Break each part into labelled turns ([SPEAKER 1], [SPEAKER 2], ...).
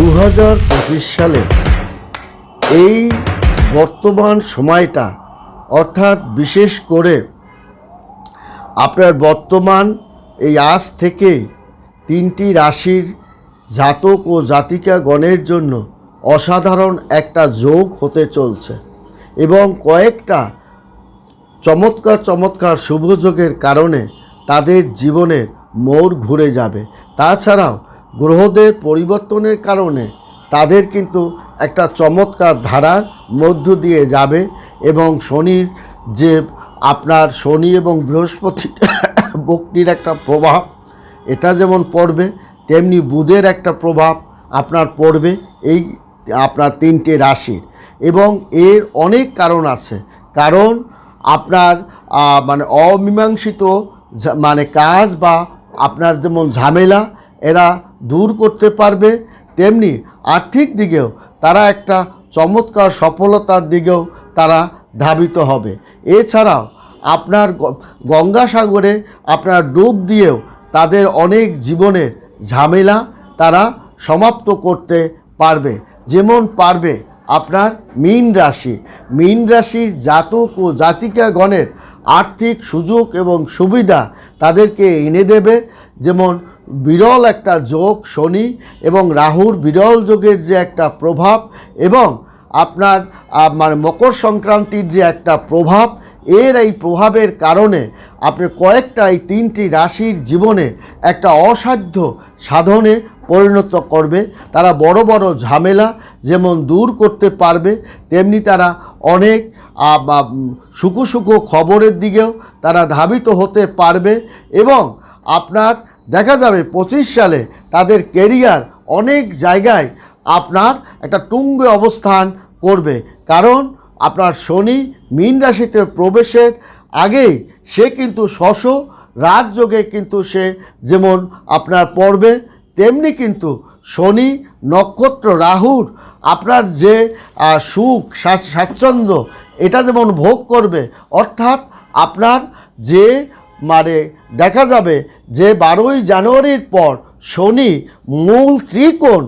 [SPEAKER 1] দু হাজার পঁচিশ সালে এই বর্তমান সময়টা, অর্থাৎ বিশেষ করে আপনার বর্তমান এই আজ থেকে তিনটি রাশির জাতক ও জাতিকা গণের জন্য অসাধারণ একটা যোগ হতে চলছে এবং কয়েকটা চমৎকার চমৎকার শুভযোগের কারণে তাদের জীবনের মোড় ঘুরে যাবে। তাছাড়াও গ্রহদের পরিবর্তনের কারণে তাদের কিন্তু একটা চমৎকার ধারার মধ্য দিয়ে যাবে এবং শনির যে আপনার শনি এবং বৃহস্পতি বক্তির একটা প্রভাব, এটা যেমন পড়বে, তেমনি বুধের একটা প্রভাব আপনার পড়বে এই আপনার তিনটে রাশির। এবং এর অনেক কারণ আছে। কারণ আপনার মানে অমীমাংসিত মানে কাজ বা আপনার যেমন ঝামেলা, এরা দূর করতে পারবে, তেমনি আর্থিক দিকেও তারা একটা চমৎকার সফলতার দিকেও তারা ধাবিত হবে। এছাড়াও আপনার গঙ্গাসাগরে আপনার ডুব দিয়েও তাদের অনেক জীবনের ঝামেলা তারা সমাপ্ত করতে পারবে। যেমন পারবে আপনার মীন রাশি। মীন রাশির জাতক ও জাতিকাগণের আর্থিক সুযোগ এবং সুবিধা তাদেরকে এনে দেবে। যেমন বিরল একটা যোগ শনি এবং রাহুর বিরল যোগের যে একটা প্রভাব এবং আপনার মানে মকর সংক্রান্তির যে একটা প্রভাব, এর এই প্রভাবের কারণে আপনি কয়েকটা এই তিনটি রাশির জীবনে একটা অসাধ্য সাধনে পরিণত করবে। তারা বড় বড় ঝামেলা যেমন দূর করতে পারবে, তেমনি তারা অনেক সুখু সুখু খবরের দিকেও তারা ধাবিত হতে পারবে এবং আপনার দেখা যাবে পঁচিশ সালে তাদের কেরিয়ার অনেক জায়গায় আপনার একটা তুঙ্গে অবস্থান করবে। কারণ আপনার শনি মীন রাশিতে প্রবেশের আগেই সে কিন্তু শশ রাজযোগে কিন্তু সে যেমন আপনার পড়বে, তেমনি কিন্তু শনি, নক্ষত্র, রাহুর আপনার যে সুখ স্বাচ্ছন্দ্য, এটা যেমন ভোগ করবে, অর্থাৎ আপনার যে মানে দেখা যাবে যে বারোই জানুয়ারির পর শনি মূল ত্রিকোণ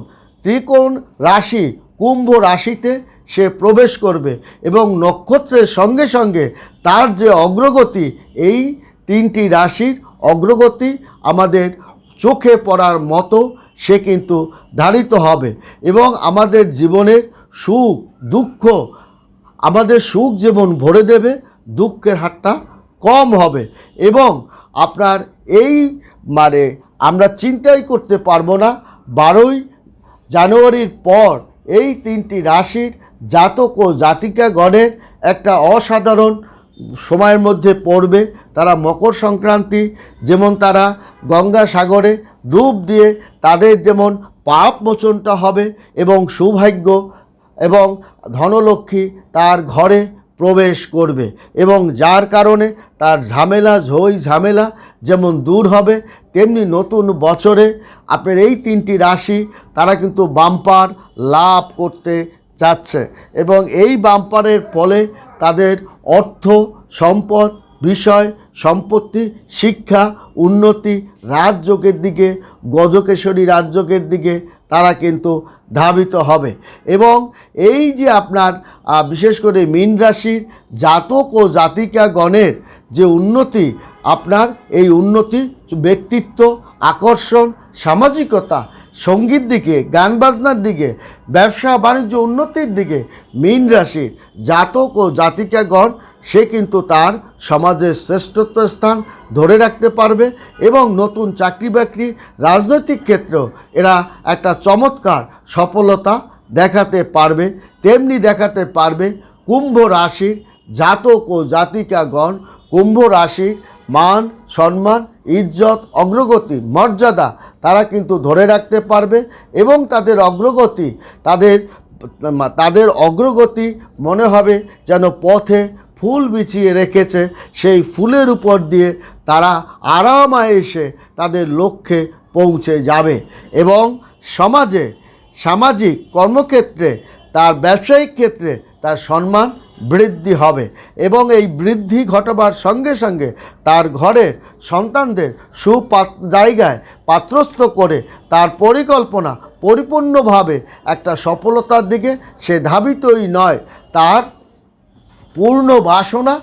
[SPEAKER 1] ত্রিকোণ রাশি কুম্ভ রাশিতে সে প্রবেশ করবে এবং নক্ষত্রের সঙ্গে সঙ্গে তার যে অগ্রগতি, এই তিনটি রাশির অগ্রগতি আমাদের চোখে পড়ার মতো সে কিন্তু ধারিত হবে এবং আমাদের জীবনের সুখ, দুঃখ, আমাদের সুখ যেমন ভরে দেবে, দুঃখের হারটা কম হবে এবং আপনার এই মানে আমরা চিন্তাই করতে পারব না। বারোই জানুয়ারির পর এই তিনটি রাশির জাতক ও জাতিকাগণের একটা অসাধারণ সময়ের মধ্যে পড়বে। তারা মকর সংক্রান্তি, যেমন তারা গঙ্গা সাগরে ডুব দিয়ে তাদের যেমন পাপ মোচনটা হবে এবং সৌভাগ্য এবং ধনলক্ষ্মী তার ঘরে প্রবেশ করবে এবং যার কারণে তার ঝামেলা, ঝই ঝামেলা যেমন দূর হবে, তেমনি নতুন বছরে আপনার এই তিনটি রাশি তারা কিন্তু বাম্পার লাভ করতে যাচ্ছে এবং এই বাম্পারের ফলে তাদের অর্থ সম্পদ, বিষয় সম্পত্তি, শিক্ষা, উন্নতি রাজযোগের দিকে, গজকেশরী রাজযোগের দিকে তারা কিন্তু ধাবিত হবে। এবং এই যে আপনার বিশেষ করে মীন রাশির জাতক ও জাতিকাগণের যে উন্নতি, আপনার এই উন্নতি, ব্যক্তিত্ব, আকর্ষণ, সামাজিকতা সংগীত দিকে, গান বাজনার দিকে, ব্যবসা, বাণিজ্য উন্নতির দিকে মীন রাশির জাতক ও জাতিকাগণ সে কিন্তু তার সমাজের শ্রেষ্ঠত্ব স্থান ধরে রাখতে পারবে এবং নতুন চাকরি বাকরি, রাজনৈতিক ক্ষেত্রেও এরা একটা চমৎকার সফলতা দেখাতে পারবে, তেমনি দেখাতে পারবে কুম্ভ রাশির জাতক ও জাতিকাগণ। কুম্ভ রাশির মান, সম্মান, ইজ্জত, অগ্রগতি, মর্যাদা তারা কিন্তু ধরে রাখতে পারবে এবং তাদের অগ্রগতি, তাদের তাদের অগ্রগতি মনে হবে যেন পথে ফুল বিছিয়ে রেখেছে, সেই ফুলের উপর দিয়ে তারা আরামায় এসে তাদের লক্ষ্যে পৌঁছে যাবে এবং সমাজে সামাজিক কর্মক্ষেত্রে, তার ব্যবসায়িক ক্ষেত্রে তার সম্মান বৃদ্ধি হবে এবং এই বৃদ্ধি ঘটবার সঙ্গে সঙ্গে তার ঘরের সন্তানদের সুপাত, জায়গায় পাত্রস্থ করে তার পরিকল্পনা পরিপূর্ণভাবে একটা সফলতার দিকে সে ধাবিতই নয়, তার পূর্ণ বাসনা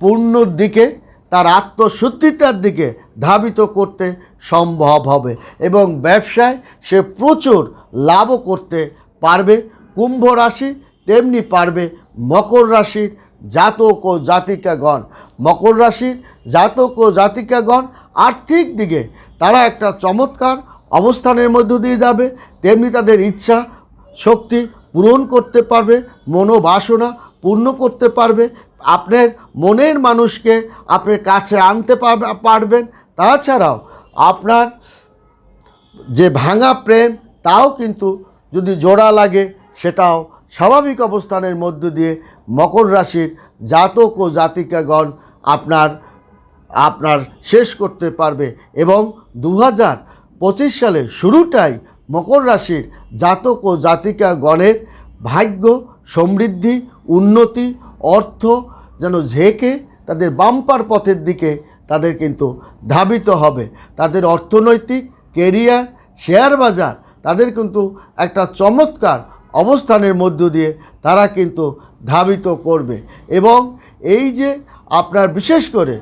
[SPEAKER 1] পূর্ণর দিকে তার আত্মশুদ্ধিতার দিকে ধাবিত করতে সম্ভব হবে এবং ব্যবসায় সে প্রচুর লাভও করতে পারবে, কুম্ভ রাশি তেমনি পারবে মকর রাশির জাতক ও জাতিকাগণ। মকর রাশির জাতক ও জাতিকাগণ আর্থিক দিকে তারা একটা চমৎকার অবস্থানের মধ্য দিয়ে যাবে, তেমনি তাদের ইচ্ছা, শক্তি পূরণ করতে পারবে, মনোবাসনা পূর্ণ করতে পারবে, আপনার মনের মানুষকে আপনার কাছে আনতে পারবে- পারবেন। তাছাড়াও আপনার যে ভাঙা প্রেম, তাও কিন্তু যদি জোড়া লাগে, সেটাও স্বাভাবিক অবস্থানের মধ্য দিয়ে মকর রাশির জাতক ও জাতিকাগণ আপনার আপনার শেষ করতে পারবে এবং দু হাজার পঁচিশ সালে শুরুটাই মকর রাশির জাতক ও জাতিকাগণের ভাগ্য সমৃদ্ধি, উন্নতি, অর্থ যেন ঝেঁকে তাদের বাম্পার পথের দিকে তাদের কিন্তু ধাবিত হবে। তাদের অর্থনৈতিক, কেরিয়ার, শেয়ার বাজার তাদের কিন্তু একটা চমৎকার অবস্থানের মধ্য দিয়ে তারা কিন্তু ধাবিত করবে। এবং এই যে আপনার বিশেষ করে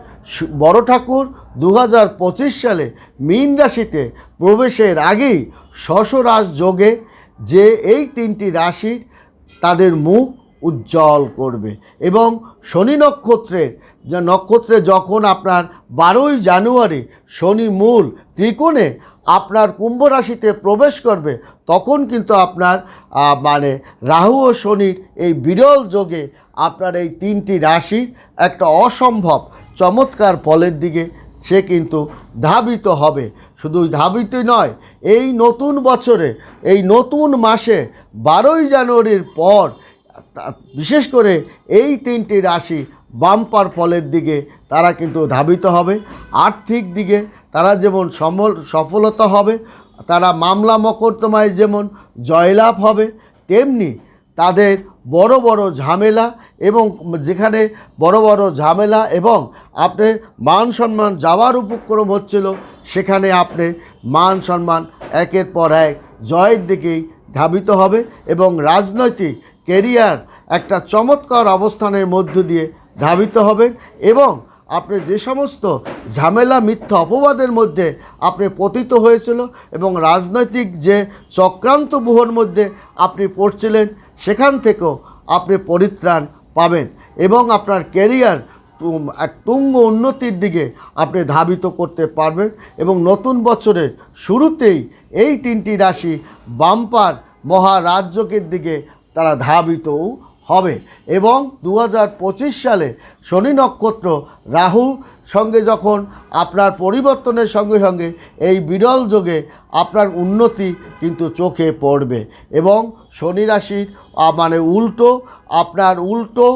[SPEAKER 1] বড় ঠাকুর দু হাজার পঁচিশ সালে মীন রাশিতে প্রবেশের আগেই শশরাজ যোগে যে এই তিনটি রাশির তাদের মুখ উজ্জ্বল করবে। এবং শনি নক্ষত্রের নক্ষত্রে যখন আপনার বারোই জানুয়ারি শনি মূল ত্রিকোণে আপনার কুম্ভ রাশিতে প্রবেশ করবে, তখন কিন্তু আপনার মানে রাহু ও শনির এই বিরল যোগে আপনার এই তিনটি রাশির একটা অসম্ভব চমৎকার ফলের দিকে সে কিন্তু ধাবিত হবে। শুধু ধাবিতই নয়, এই নতুন বছরে, এই নতুন মাসে বারোই জানুয়ারির পর বিশেষ করে এই তিনটি রাশি বাম্পার ফলের দিকে তারা কিন্তু ধাবিত হবে। আর্থিক দিকে তারা যেমন সমল, সফলতা হবে, তারা মামলা মকদ্দমায় যেমন জয়লাভ হবে, তেমনি তাদের বড় বড় ঝামেলা এবং যেখানে বড় বড় ঝামেলা এবং আপনি মান সম্মান যাওয়ার উপক্রম হচ্ছিল, সেখানে আপনি মান সম্মান একের পর এক জয়ের দিকেই ধাবিত হবে এবং রাজনৈতিক কেরিয়ার একটা চমৎকার অবস্থানের মধ্য দিয়ে ধাবিত হবেন এবং আপনি যে সমস্ত ঝামেলা, মিথ্যা অপবাদের মধ্যে আপনি পতিত হয়েছিল এবং রাজনৈতিক যে চক্রান্ত বুহর মধ্যে আপনি পড়ছিলেন, সেখান থেকেও আপনি পরিত্রাণ পাবেন এবং আপনার কেরিয়ার এক তুঙ্গ উন্নতির দিকে আপনি ধাবিত করতে পারবেন এবং নতুন বছরের শুরুতেই এই তিনটি রাশি বাম্পার মহারাজ্যকের দিকে তারা ধাবিতও হবে। এবং দু হাজার পঁচিশ সালে শনি নক্ষত্র রাহু সঙ্গে যখন আপনার পরিবর্তনের সঙ্গে সঙ্গে এই বিরল যোগে আপনার উন্নতি কিন্তু চোখে পড়বে। এবং শনি রাশির মানে উল্টো, আপনার উল্টো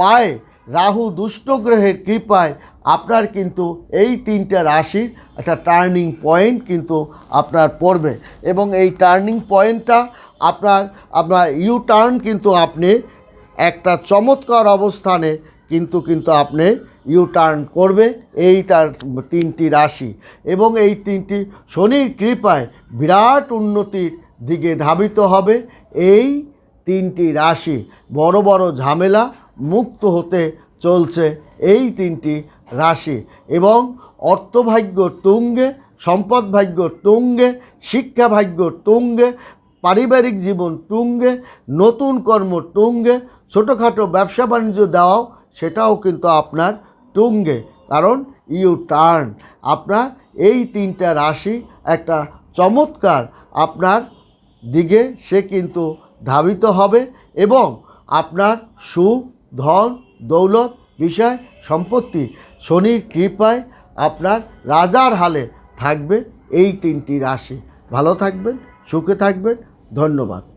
[SPEAKER 1] পায়ে রাহু দুষ্ট গ্রহের কৃপায় আপনার কিন্তু এই তিনটা রাশির একটা টার্নিং পয়েন্ট কিন্তু আপনার পড়বে। এবং এই টার্নিং পয়েন্টটা আপনার আপনার ইউ টার্ন কিন্তু আপনি একটা চমৎকার অবস্থানে কিন্তু কিন্তু আপনি ইউ টার্ন করবে এই তার তিনটি রাশি এবং এই তিনটি শনির কৃপায় বিরাট উন্নতির দিকে ধাবিত হবে। এই তিনটি রাশি বড় বড় ঝামেলা মুক্ত হতে চলছে এই তিনটি রাশি এবং অর্থভাগ্য তুঙ্গে, সম্পদ ভাগ্য তুঙ্গে, শিক্ষা ভাগ্য তুঙ্গে পারিবারিক জীবন তুঙ্গে নতুন কর্ম তুঙ্গে ছোটোখাটো ব্যবসা বাণিজ্য দেওয়াও, সেটাও কিন্তু আপনার তুঙ্গে কারণ ইউ টার্ন। আপনার এই তিনটা রাশি একটা চমৎকার আপনার দিকে, সে কিন্তু ধাবিত হবে এবং আপনার সুখ ধন, দৌলত, বিষয়, সম্পত্তি, শনির কৃপায় আপনার রাজার হালে থাকবে এই তিনটি রাশি। ভালো থাকবেন, সুখে থাকবেন। ধন্যবাদ।